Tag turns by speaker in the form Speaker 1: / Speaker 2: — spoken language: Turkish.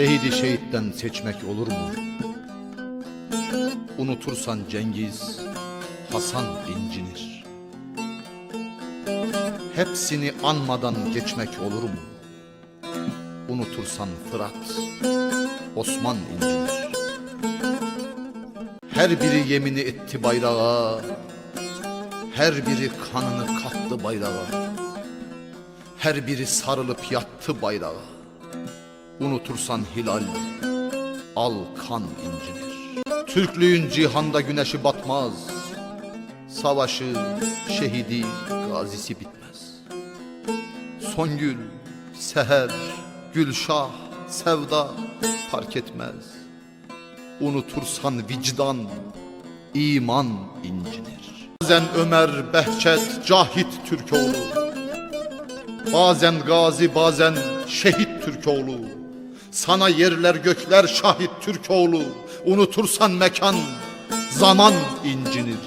Speaker 1: Şehidi şehitten seçmek olur mu? Unutursan Cengiz, Hasan incinir. Hepsini anmadan geçmek olur mu? Unutursan Fırat, Osman incinir. Her biri yemini etti bayrağa, her biri kanını kattı bayrağa. Her biri sarılıp yattı bayrağa. Unutursan hilal, al kan incinir. Türklüğün cihanda güneşi batmaz. Savaşı, şehidi, gazisi bitmez. Songül, seher, gülşah, sevda fark etmez. Unutursan vicdan, iman incinir. Bazen Ömer, Behçet, Cahit Türkoğlu. Bazen gazi bazen şehit Türkoğlu Sana yerler gökler şahit Türkoğlu. Unutursan mekan zaman incinir